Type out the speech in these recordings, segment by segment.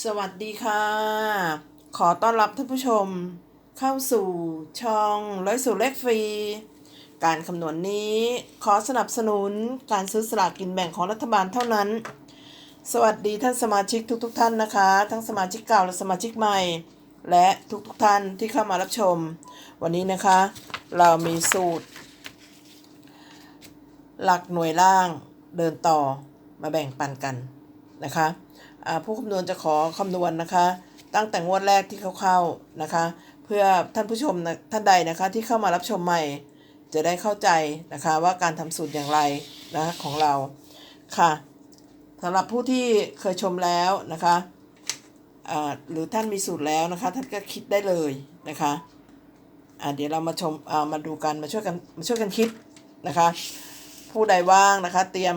สวัสดีค่ะ ขอต้อนรับท่านผู้ชม เข้าสู่ช่องร้อยสู่เลขฟรี การคำนวณนี้ขอสนับสนุนการซื้อสลากกินแบ่งของรัฐบาลเท่านั้น สวัสดีท่านสมาชิกทุกๆทท่านนะคะ ทั้งสมาชิกเก่าและสมาชิกใหม่ และทุกๆทท่านที่เข้ามารับชม วันนี้นะคะ เรามีสูตร หลักหน่วยล่างเดินต่อมาแบ่งปันกันนะคะ ผู้คำนวณจะขอคำนวณนะคะ ตั้งแต่งวดแรกที่เขาเข้านะคะ เพื่อท่านผู้ชมท่านใดนะคะที่เข้ามารับชมใหม่ จะได้เข้าใจนะคะว่าการทำสูตรอย่างไรนะของเราค่ะสำหรับผู้ที่เคยชมแล้วนะคะหรือท่านมีสูตรแล้วนะคะ ท่านก็คิดได้เลยนะคะเดี๋ยวเรามาชมมาดูกันมาช่วยกันมาช่วยกันคิดนะคะ ผู้ใดว่างนะคะ เตรียม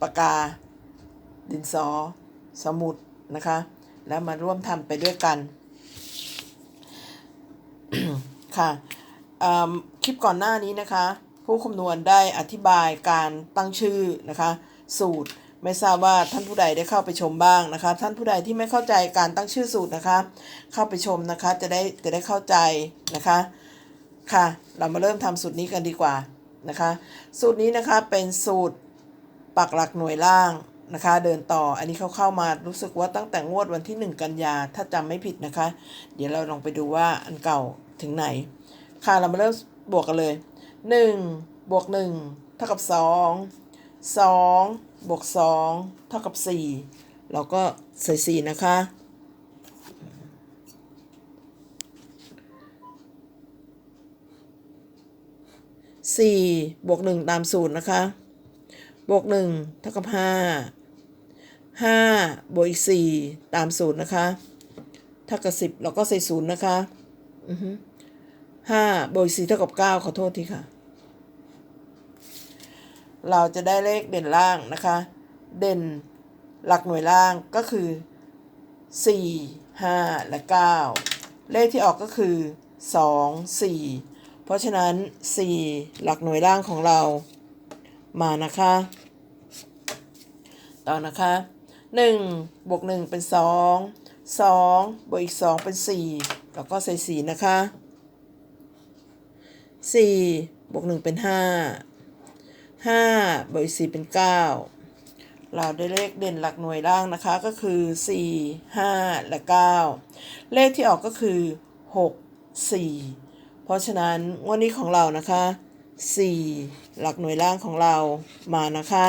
ปากกา ดินสอ สมุดนะคะ แล้วมาร่วมทำไปด้วยกัน ค่ะคลิปก่อนหน้านี้นะคะ ผู้คำนวณได้อธิบายการตั้งชื่อนะคะ สูตรไม่ทราบว่าท่านผู้ใดได้เข้าไปชมบ้างนะคะ ท่านผู้ใดที่ไม่เข้าใจการตั้งชื่อสูตรนะคะ เข้าไปชมนะคะจะได้จะได้เข้าใจนะคะค่ะ เรามาเริ่มทำสูตรนี้กันดีกว่านะคะ สูตรนี้นะคะเป็นสูตรปักหลักหน่วยล่าง นะคะ เดินต่ออันนี้เขาเข้ามารู้สึกว่าตั้งแต่งวดวันที่ 1 กันยาถ้าจำไม่ผิดนะคะ เดี๋ยวเราลองไปดูว่าอันเก่าถึงไหน ค่ะเรามาเริ่มบวกกันเลย 1 บวก 1 เท่ากับ 2 2 บวก 2 เท่ากับ 4 เราก็ใส่ 4 นะคะสี่บวกหนึ่งตามสูตรนะคะ บวกหนึ่งเท่ากับห้าห้าบวกอีกสี่ตามสูตรนะคะเท่ากับสิบเราก็ใส่ศูนย์นะคะห้าบวกอีกสี่เท่ากับเก้าขอโทษทีค่ะ เราจะได้เลขเด่นล่างนะคะ เด่นหลักหน่วยล่างก็คือสี่ห้าและเก้าเลขที่ออกก็คือสองสี่เพราะฉะนั้น4หลักหน่วยล่างของเรามานะคะ ต่อนะคะ 1บวก1เป็น 2 2บวกอีก 2 เป็น 4 แล้วก็ใส่ 4 นะคะ 4บวก1เป็น 5 5บวกอีก4เป็น 9 เราได้เลขเด่นหลักหน่วยล่างนะคะก็คือ 4 5 และ 9 เลขที่ออกก็คือ 6 4 เพราะฉะนั้นงวดนี้ของเรานะคะ 4 หลักหน่วยล่างของเรามานะคะ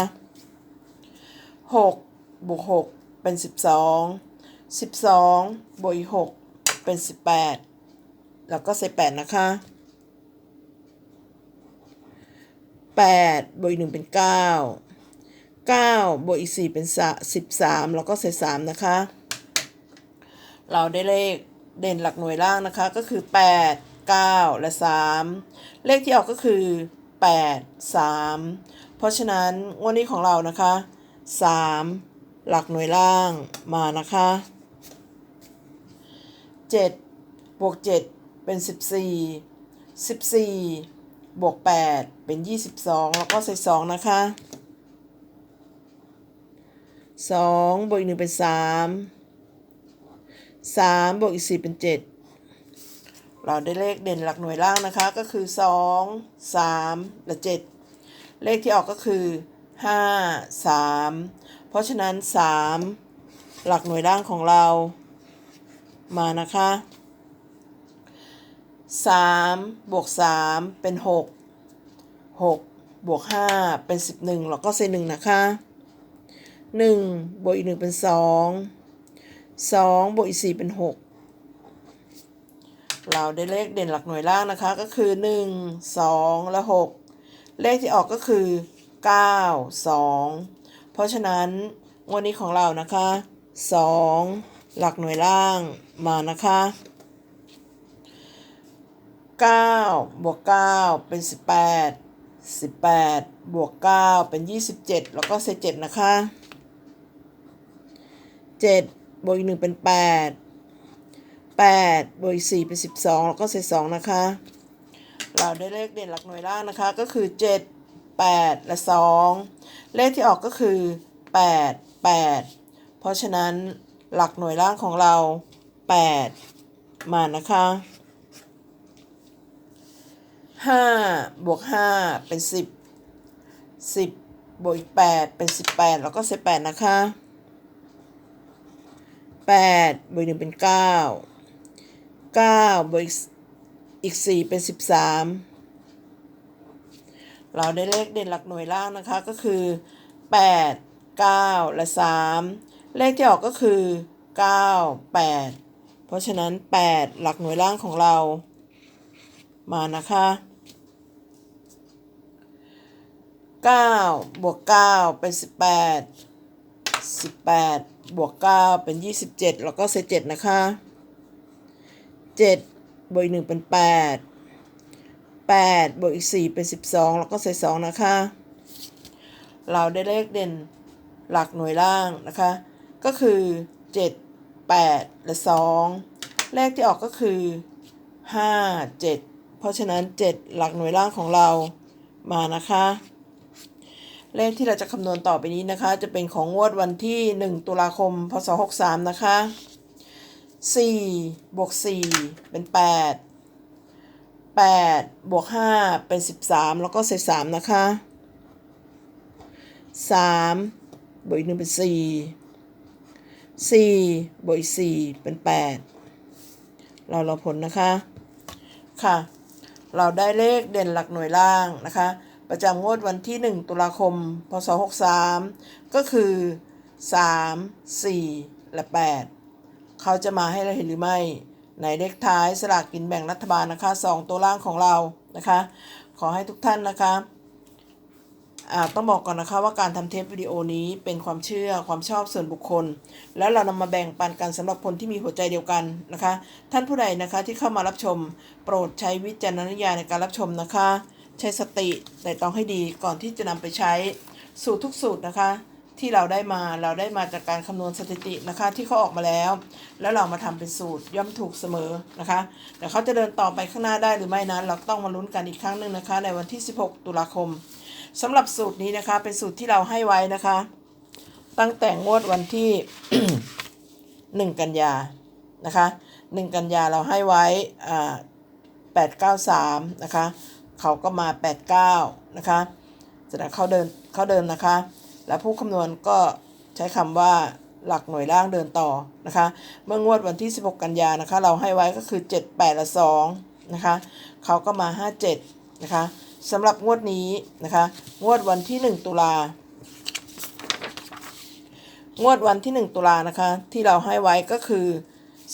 6 บวก6เป็น12 12บวกอีก6เป็น18แล้วก็ใส่8นะคะ8บวกอีก1เป็น9 9บวกอีก4เป็น13แล้วก็ใส่3นะคะ เราได้เลขเด่นหลักหน่วยล่างนะคะก็คือ8 9และ3เลขที่ออกก็คือ8 3เพราะฉะนั้นงวดนี้ของเรานะคะ3 หลักหน่วยล่างมานะคะ 7 บวก 7 เป็น 14 14 บวก 8 เป็น 22 แล้วก็ใส่ 2 นะคะ 2 บวกอีก1เป็น 3 3 บวกอีก 4 เป็น 7เราได้เลขเด่นหลักหน่วยล่างนะคะก็คือ 2 3 และ 7 เลขที่ออกก็คือ 5 3 เพราะฉะนั้น 3 หลักหน่วยล่างของเรามานะคะ 3 บวก 3 เป็น 6 6 บวก 5 เป็น 11 แล้วก็ใส่1นะคะ 1 บวกอีก 1 เป็น 2 2 บวกอีก 4 เป็น 6 เราได้เลขเด่นหลักหน่วยล่างนะคะก็คือ 1 2 และ 6 เลขที่ออกก็คือ 9 2 เพราะฉะนั้นงวันนี้ของเรานะคะ 2 หลักหน่วยล่างมานะคะ 9 บวก 9 เป็น 18 18 บวก 9 เป็น 27 แล้วก็ใส่7นะคะ 7 บวกอีก1เป็น 8 8 บวกอีก4เป็น 12 แล้วก็ใส่2นะคะ เราได้เลขเด่นหลักหน่วยล่างนะคะ ก็คือ 7 8 และ 2 เลขที่ออกก็คือ 8 8 เพราะฉะนั้นหลักหน่วยล่างของเรา 8 มานะคะ 5 บวก 5 เป็น 10 10 บวกอีก 8 เป็น 18 แล้วก็เศษ8นะคะ 8 บวก1เป็น 9 9 บวกอีกอีก4เป็น 13 เราได้เลขเด่นหลักหน่วยล่างนะคะก็คือ 8 9 และ 3 เลขที่ออกก็คือ 9 8 เพราะฉะนั้น 8 หลักหน่วยล่างของเรามานะคะ 9 บวก 9 เป็น 18 18 บวก 9 เป็น 27 แล้วก็เศษ7นะคะ 7 บวกอีก1เป็น 8 8 บวกอีก 4 เป็น 12 แล้วก็เศษ2นะคะ เราได้เลขเด่นหลักหน่วยล่างนะคะ ก็คือ 7 8 และ 2 เลขที่ออกก็คือ 5 7 เพราะฉะนั้น 7 หลักหน่วยล่างของเรามานะคะ เลขที่เราจะคำนวณต่อไปนี้นะคะ จะเป็นของงวดวันที่ 1 ตุลาคม พศ 63 นะคะ 4 บวก 4 เป็น 8 8บวก5เป็น 13 แล้วก็เศษ3นะคะ 3 บวกอีก1เป็น 4 4 บวกอีก 4 เป็น 8 เราเราผลนะคะ ค่ะ เราได้เลขเด่นหลักหน่วยล่างนะคะ ประจำงวดวันที่ 1 ตุลาคม พศ 63 ก็คือ 3 4 และ 8 เขาจะมาให้เราเห็นหรือไม่ ในเลขท้ายสลากกินแบ่งรัฐบาลนะคะ2ตัวล่างของเรานะคะ ขอให้ทุกท่านนะคะต้องบอกก่อนนะคะว่าการทำเทปวิดีโอนี้เป็นความเชื่อความชอบส่วนบุคคล แล้วเรานำมาแบ่งปันกันสำหรับคนที่มีหัวใจเดียวกันนะคะ ท่านผู้ใดนะคะที่เข้ามารับชม โปรดใช้วิจารณญาณในการรับชมนะคะ ใช้สติแต่ต้องให้ดีก่อนที่จะนำไปใช้สูตรทุกสูตรนะคะ ที่เราได้มาเราได้มาจากการคำนวณสถิตินะคะ ที่เขาออกมาแล้ว แล้วเรามาทำเป็นสูตรย่อมถูกเสมอนะคะ แต่เขาจะเดินต่อไปข้างหน้าได้หรือไม่นั้น เราต้องมาลุ้นกันอีกครั้งหนึ่งนะคะ ในวันที่ 16 ตุลาคมสำหรับสูตรนี้นะคะ เป็นสูตรที่เราให้ไว้นะคะ ตั้งแต่งวดวันที่ 1 กันยานะคะ 1 กันยาเราให้ไว้อ่า893 นะคะ เขาก็มา 89 นะคะแสดงเขาเดินเขาเดินนะคะ และผู้คำนวณก็ใช้คำว่าหลักหน่วยล่างเดินต่อนะคะ เมื่องวดวันที่ 16 กันยานะคะ เราให้ไว้ก็คือ 7 8 และ2นะคะเขาก็มา 57 นะคะสำหรับงวดนี้นะคะ งวดวันที่ 1 ตุลางวดวันที่ 1 ตุลานะคะ ที่เราให้ไว้ก็คือ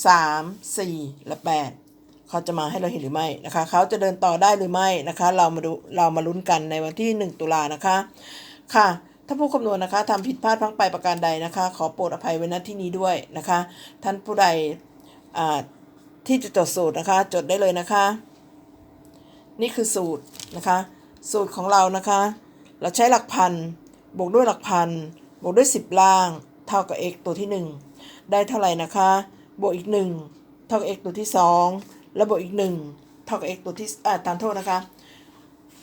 3 4 และ 8 เขาจะมาให้เราเห็นหรือไม่นะคะ เขาจะเดินต่อได้หรือไม่นะคะ เรามาดูเรามาลุ้นกันในวันที่ 1 ตุลานะคะค่ะ ถ้าผู้คำนวณนะคะทำผิดพลาดพังไปประการใดนะคะ ขอโปรดอภัยไว้ณที่นี้ด้วยนะคะ ท่านผู้ใดที่จะจดสูตรนะคะ จดได้เลยนะคะ นี่คือสูตรนะคะ สูตรของเรานะคะ เราใช้หลักพันบวกด้วยหลักพันบวกด้วย 10 ล่าง เท่ากับ x ตัวที่ 1 ได้เท่าไหร่นะคะ บวกอีก 1 เท่ากับ x ตัวที่ 2 แล้วบวกอีก 1 เท่ากับ x ตัวที่อ่าทานโทษนะคะ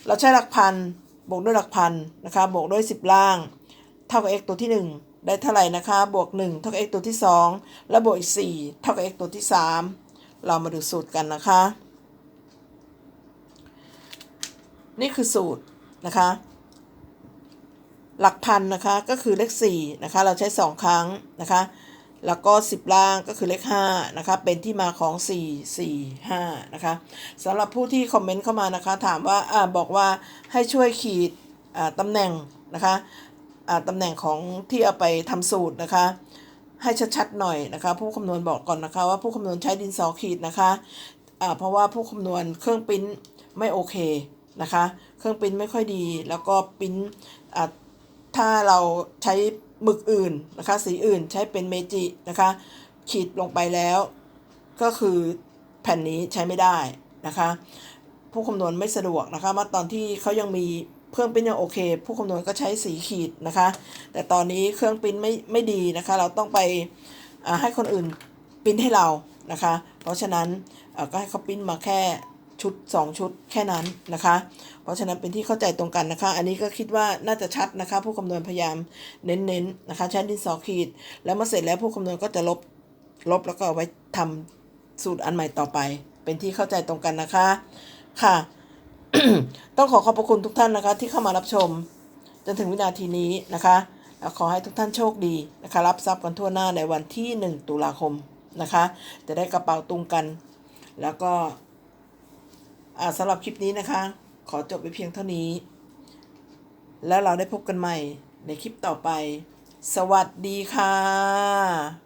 เราใช้หลักพัน บวกด้วยหลักพันนะคะบวกด้วย 10 ล่าง เท่ากับ x ตัวที่ 1 ได้เท่าไหร่นะคะบวก 1 เท่ากับ x ตัวที่ 2 แล้วบวกอีก 4 เท่ากับ x ตัวที่ 3 เรามาดูสูตรกันนะคะ นี่คือสูตรนะคะ หลักพันนะคะก็คือเลข4นะคะเราใช้ 2 ครั้งนะคะ แล้วก็ 10 ล่างก็คือเลข5นะคะเป็นที่มาของ 4 4 5นะคะสำหรับผู้ที่คอมเมนต์เข้ามานะคะถามว่าอ่าบอกว่าให้ช่วยขีดอ่าตำแหน่งนะคะอ่าตำแหน่งของที่เอาไปทำสูตรนะคะให้ชัดๆหน่อยนะคะ ผู้คำนวณบอกก่อนนะคะ ว่าผู้คำนวณใช้ดินสอขีดนะคะอ่าเพราะว่าผู้คำนวณเครื่องปิ้นไม่โอเคนะคะ เครื่องปิ้นไม่ค่อยดี แล้วก็ปิ้นอ่าถ้าเราใช้ หมึกอื่นนะคะสีอื่นใช้เป็นเมจินะคะขีดลงไปแล้ว ก็คือแผ่นนี้ใช้ไม่ได้นะคะ ผู้คำนวณไม่สะดวกนะคะมาตอนที่เขายังมีเครื่องปิ้นยังโอเค ผู้คำนวณก็ใช้สีขีดนะคะ แต่ตอนนี้เครื่องปิ้นไม่ไม่ดีนะคะ เราต้องไปให้คนอื่นปิ้นให้เรานะคะ เพราะฉะนั้นก็ให้เขาปิ้นมาแค่ ชุด 2 ชุดแค่นั้นนะคะ เพราะฉะนั้นเป็นที่เข้าใจตรงกันนะคะ อันนี้ก็คิดว่าน่าจะชัดนะคะ ผู้คำนวณพยายามเน้นๆนะคะใช้ดินสอขีด แล้วเมื่อเสร็จแล้วผู้คำนวณก็จะลบลบแล้วก็เอาไว้ทำสูตรอันใหม่ต่อไป เป็นที่เข้าใจตรงกันนะคะค่ะ ต้องขอขอบพระคุณทุกท่านนะคะ ที่เข้ามารับชม จนถึงวินาทีนี้นะคะขอให้ทุกท่านโชคดีนะคะ รับทรัพย์กันทั่วหน้าในวันที่ 1 ตุลาคมนะคะ จะได้กระเป๋าตุงกัน แล้วก็ สำหรับคลิปนี้นะคะ ขอจบไปเพียงเท่านี้ แล้วเราได้พบกันใหม่ในคลิปต่อไป สวัสดีค่ะ